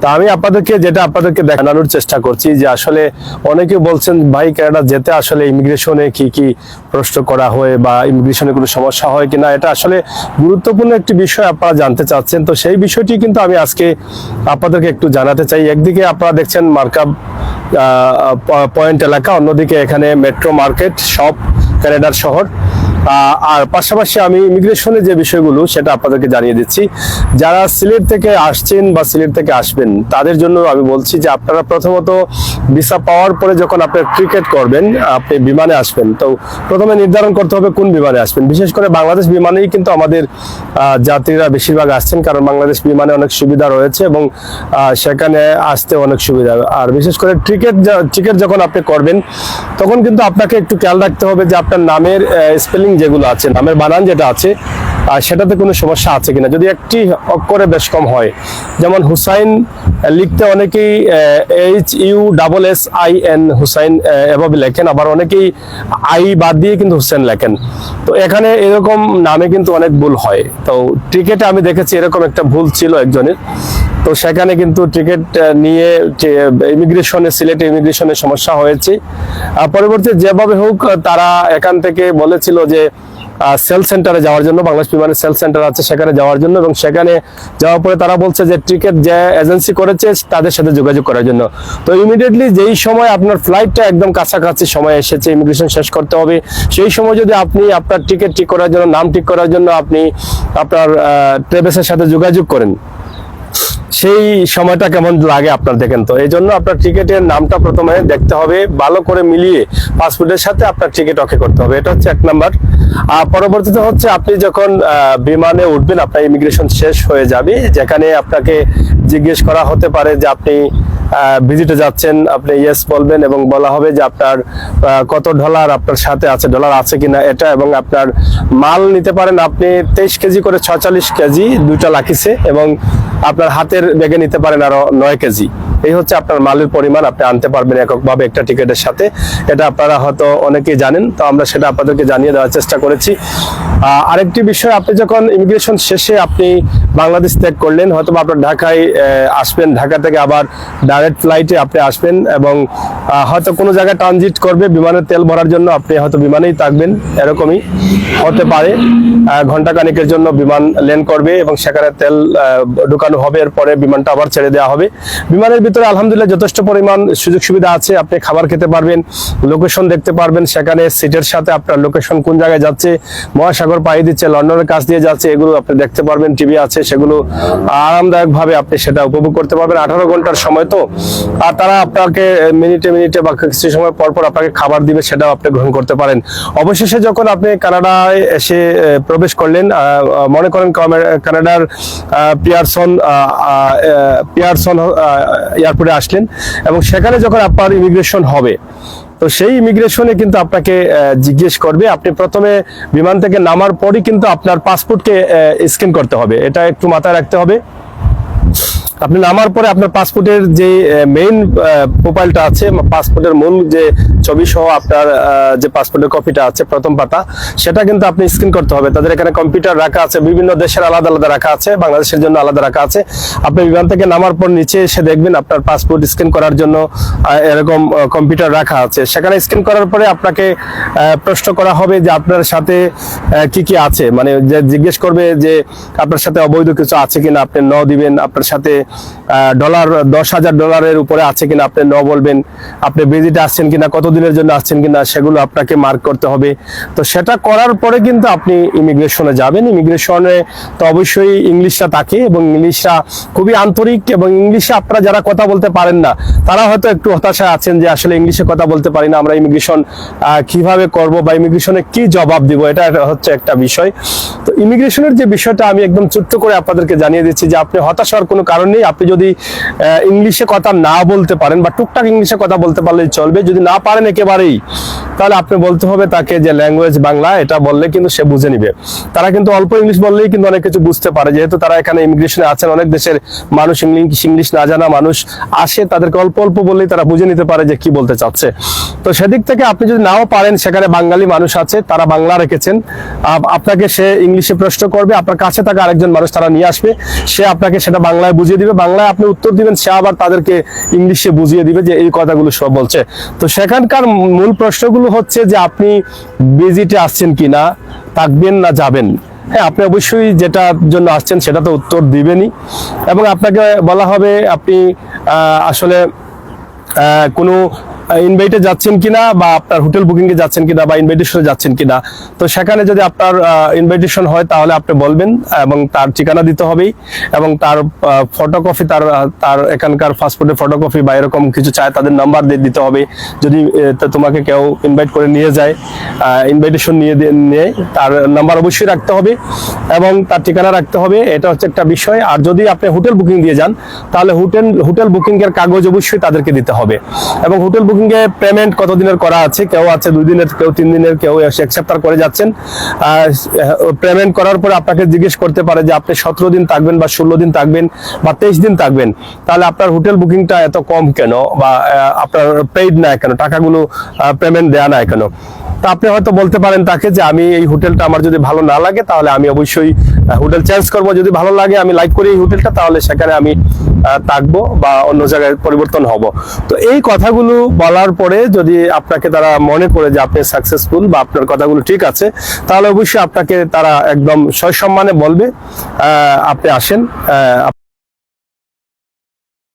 তা আমি আপনাদেরকে যেটা আপনাদেরকে দেখানোর চেষ্টা করছি যে আসলে অনেকে বলছেন, ভাই কানাডা যেতে আসলে ইমিগ্রেশনে কি কি প্রশ্ন করা হয় বা ইমিগ্রেশনে কোনো সমস্যা হয় কিনা? এটা আসলে গুরুত্বপূর্ণ একটি বিষয় আপনারা জানতে চাচ্ছেন। তো সেই বিষয়টি কিন্তু আমি আজকে আপনাদেরকে একটু জানাতে চাই। একদিকে আপনারা দেখছেন মার্কাপ পয়েন্ট এলাকা, অন্যদিকে এখানে মেট্রো মার্কেট, সব ক্যানাডার শহর। আর পাশাপাশি আমি ইমিগ্রেশনের যে বিষয়গুলো, সেটা আপনাদেরকে জানিয়ে দিচ্ছি। যারা সিলেট থেকে আসছেন বা সিলেট থেকে আসবেন, তাদের জন্য আমি বলছি যে আপনারা প্রথমত ভিসা পাওয়ার পরে যখন আপনি ক্রিকেট করবেন, আপনি বিমানে আসবেন। তো প্রথমে নির্ধারণ করতে হবে কোন বিমানে আসবেন। বিশেষ করে বাংলাদেশ বিমানেই কিন্তু আমাদের যাত্রীরা বেশিরভাগ আসছেন, কারণ বাংলাদেশ বিমানে অনেক সুবিধা রয়েছে এবং সেখানে আসতে অনেক সুবিধা। আর বিশেষ করে টিকিট টিকিট যখন আপনি করবেন, তখন কিন্তু আপনাকে একটু খেয়াল রাখতে হবে যে আপনার নামের স্পেলিং যেগুলো আছে নামের বানান যেটা আছে, আর সেটাতে কোনো সমস্যা আছে কিনা? যদি একটি অক্ষরে বেশ কম হয়, যেমন হুসাইন লিখতে অনেকেই H U double S I N Hussain এভাবে লেখেন, আবার অনেকেই আই বাদ দিয়ে কিন্তু হুসেন লেখেন। তো এখানে এরকম নামে কিন্তু অনেক ভুল হয়। তো টিকেটে আমি দেখেছি এরকম একটা ভুল ছিল একজনের। তো সেখানে কিন্তু টিকিট নিয়ে ইমিগ্রেশনে সিলেটে ইমিগ্রেশনে সমস্যা হয়েছে। পরবর্তী যেভাবে হোক তারা এখান থেকে বলেছিল যে সেল সেন্টারে যাওয়ার জন্য, বাংলাদেশ বিমানের সেল সেন্টার আছে সেখানে যাওয়ার জন্য এবং সেখানে যাওয়ার পরে তারা বলছে যে টিকিট যে এজেন্সি করেছে, তাদের সাথে যোগাযোগ করার জন্য। তো ইমিডিয়েটলি যেই সময় আপনার ফ্লাইটটা একদম কাছাকাছি সময় এসেছে ইমিগ্রেশন শেষ করতে হবে, সেই সময় যদি আপনি আপনার টিকিট ঠিক করার জন্য, নাম ঠিক করার জন্য আপনি আপনার ট্রেভেসের সাথে যোগাযোগ করেন। সেই সময়টা কেমন লাগে আপনার দেখেন তো? এই জন্য আপনার টিকিটের নামটা প্রথমে দেখতে হবে, ভালো করে মিলিয়ে পাসপোর্টের সাথে আপনার টিকিট অকে করতে হবে। এটা হচ্ছে এক নাম্বার। আর পরবর্তীতে হচ্ছে আপনি যখন বিমানে উঠবেন, আপনার ইমিগ্রেশন শেষ হয়ে যাবে। যেখানে আপনাকে জিজ্ঞেস করা হতে পারে যে আপনি ভিজিটে যাচ্ছেন, আপনি ইয়েস বলবেন এবং বলা হবে যে আপনার কত ডলার আপনার সাথে আছে ডলার আছে কিনা এটা এবং আপনার মাল নিতে পারেন আপনি তেইশ কেজি করে ছয়চল্লিশ কেজি দুইটা লাখিছে এবং আপনার হাতের ব্যাগে নিতে পারেন আরও নয় কেজি। এই হচ্ছে আপনার মালের পরিমাণ আপনি আনতে পারবেন এককভাবে একটা টিকিটের সাথে। এটা আপনারা হয়তো অনেকেই জানেন তো আমরা সেটা আপনাদেরকে জানিয়ে দেওয়ার চেষ্টা করেছি। আরেকটি বিষয় আপনি যখন ইমিগ্রেশন শেষে আপনি বাংলাদেশ ত্যাগ করলেন হয়তো আপনার ঢাকায় আসবেন ঢাকা থেকে আবার ডাইরেক্ট ফ্লাইটে আপনি আসবেন এবং হয়তো কোনো জায়গায় ট্রানজিট করবে বিমানের তেল ভরার জন্য আপনি হয়তো বিমানেই থাকবেন এরকমই হতে পারে। আহ, ঘণ্টা খানিকের জন্য বিমান ল্যান্ড করবে এবং সেখানে তেল ঢুকানো হবে এরপরে বিমানটা আবার ছেড়ে দেওয়া হবে। বিমানের ভিতরে আলহামদুলিল্লাহ যথেষ্ট পরিমাণ সুযোগ সুবিধা আছে। আপনি খাবার খেতে পারবেন লোকেশন দেখতে পারবেন, সেখানে সিটের সাথে আপনার লোকেশন কোন জায়গায় যাচ্ছে, মহাসাগর পাড়ি দিচ্ছে, লন্ডনের কাছ দিয়ে যাচ্ছে, এগুলো আপনি দেখতে পারবেন টিভি আছে, সেগুলো আরামদায়ক ভাবে আপনি সেটা উপভোগ করতে পারবেন। আঠারো ঘণ্টার সময় তো, আর তারা আপনাকে মিনিটে মিনিটে বা কিছু সময় পর পর আপনাকে খাবার দিবে, সেটাও আপনি গ্রহণ করতে পারেন। অবশেষে যখন আপনি কানাডায় এসে প্রবেশ করলেন মনে করেন কানাডার পিয়ারসন পিয়ারসন এয়ারপোর্টে আসলেন এবং সেখানে যখন আপনার ইমিগ্রেশন হবে, তো সেই ইমিগ্রেশনে কিন্তু আপনাকে জিজ্ঞেস করবে, আপনি প্রথমে বিমান থেকে নামার পরই কিন্তু আপনার পাসপোর্টকে স্ক্যান করতে হবে। এটা একটু মাথায় রাখতে হবে। আপনি নামার পরে আপনার পাসপোর্টের যে মেইন প্রোফাইলটা আছে পাসপোর্টের মূল যে ছবি সহ আপনার যে পাসপোর্টের কপিটা আছে, প্রথম পাতা, সেটা কিন্তু আপনি স্ক্রিন করতে হবে। তাদের এখানে কম্পিউটার রাখা আছে, বিভিন্ন দেশের আলাদা আলাদা রাখা আছে, বাংলাদেশের জন্য আলাদা রাখা আছে। আপনি বিমান থেকে নামার পর নিচে এসে দেখবেন আপনার পাসপোর্ট স্ক্যান করার জন্য এরকম কম্পিউটার রাখা আছে। সেখানে স্ক্যান করার পরে আপনাকে প্রশ্ন করা হবে যে আপনার সাথে কি কি আছে? মানে জিজ্ঞেস করবে যে আপনার সাথে অবৈধ কিছু আছে কিনা, আপনি ন দিবেন আপনার সাথে ডলার দশ হাজার ডলারের উপরে আছে কিনা আপনি ন বলবেন। আপনি ভিজিটে আসছেন কিনা, কতদিনের জন্য আসছেন কিনা, সেগুলো আপনাকে মার্ক করতে হবে। তো সেটা করার পরে কিন্তু আপনি ইমিগ্রেশনে যাবেন। ইমিগ্রেশনে তো অবশ্যই ইংলিশটা থাকে এবং ইংলিশটা খুবই আন্তরিক এবং ইংলিশে আপনারা যারা কথা বলতে পারেন না, তারা হয়তো একটু হতাশায় আছেন যে আসলে ইংলিশে কথা বলতে পারি না, আমরা ইমিগ্রেশন কীভাবে করব বা ইমিগ্রেশনে কি জবাব দিব, এটা হচ্ছে একটা বিষয়। তো ইমিগ্রেশনের যে বিষয়টা আমি একদম ছোট্ট করে আপনাদেরকে জানিয়ে দিচ্ছি যে আপনি হতাশ হওয়ার কোনো কারণ নেই। আপনি যদি ইংলিশে কথা না বলতে পারেন বা টুকটাক ইংলিশে কথা বলতে পারলেই চলবে। যদি না পারেন একেবারেই, তাহলে আপনি বলতে হবে তাকে যে ল্যাঙ্গুয়েজ বাংলা, এটা বললে কিন্তু সে বুঝে নিবে। তারা কিন্তু অল্প ইংলিশ বললেই কিন্তু অনেক কিছু বুঝতে পারে। যেহেতু তারা এখানে ইমিগ্রেশনে আছেন, অনেক দেশের মানুষ ইংলিশ ইংলিশ না জানা মানুষ আসে, তাদেরকে অল্প অল্প বললেই তারা বুঝে নিতে পারে যে কি বলতে চাচ্ছে। তো সেদিক থেকে আপনি যদি নাও পারেন, সেখানে বাঙালি মানুষ আছে, তারা বাংলা রেখেছেন। আপনাকে সে ইংলিশে প্রশ্ন করবে, আপনার কাছে থাকা আরেকজন মানুষ তারা নিয়ে আসবে, সে আপনাকে সেটা বাংলায় বুঝিয়ে দিবে। বাংলায় আপনি উত্তর দিবেন, সে আবার তাদেরকে ইংলিশে বুঝিয়ে দিবে যে এই কথাগুলো সব বলছে। তো সেখানকার মূল প্রশ্নগুলো হচ্ছে যে আপনি বিজিটে আসছেন কি না থাকবেন না যাবেন। হ্যাঁ আপনি অবশ্যই যেটার জন্য আসছেন সেটা তো উত্তর দিবেনই। এবং আপনাকে বলা হবে আপনি আসলে কোনো ইনভাইটে যাচ্ছেন কিনা বা আপনার হোটেল বুকিং এ যাচ্ছেন কিনা বা ইনভাইটেশনে যাচ্ছেন কিনা? তো সেখানে যদি আপনার ইনভাইটেশন হয়, তাহলে আপনি বলবেন, এবং তার ঠিকানা দিতে হবেই, এবং তার ফটোকপি তার তার এখানকার পাসপোর্টের ফটোকপি বা এরকম কিছু চায়, তাদের নাম্বার দিয়ে দিতে হবে। যদি তোমাকে কেউ ইনভাইট করে নিয়ে যায় ইনভাইটেশন নিয়ে নিয়ে তার নাম্বার অবশ্যই রাখতে হবে, এবং তার ঠিকানা রাখতে হবে। এটা হচ্ছে একটা বিষয়। আর যদি আপনি হোটেল বুকিং দিয়ে যান, তাহলে হোটেল হোটেল বুকিং এর কাগজ অবশ্যই তাদেরকে দিতে হবে। এবং হোটেল বুকিং এ পেমেন্ট কতদিনের করা আছে? কেউ আছে দুই দিনের, কেউ তিন দিনের, কেউ এক সপ্তাহ করে যাচ্ছেন। পেমেন্ট করার পরে আপনাকে জিজ্ঞেস করতে পারে যে আপনি সতেরো দিন থাকবেন বা ষোলো দিন থাকবেন বা তেইশ দিন থাকবেন। তাহলে আপনার হোটেল বুকিংটা এত কম কেন? বা আপনার পেইড না কেন? টাকাগুলো পেমেন্ট দেয়া না কেন? আপনি হয়তো বলতে পারেন তাকে যে আমি এই হোটেলটা আমার যদি ভালো না লাগে, তাহলে আমি অবশ্যই হোটেল চেঞ্জ করব। যদি ভালো লাগে, আমি লাইক করি এই হোটেলটা, তাহলে সেখানে আমি থাকব বা অন্য জায়গায় পরিবর্তন হব। তো এই কথাগুলো বলার পরে যদি আপনাকে তারা মনে করে যে আপনি সাকসেসফুল বা আপনার কথাগুলো ঠিক আছে, তাহলে অবশ্যই আপনাকে তারা একদম সসম্মানে বলবে আপনি আসেন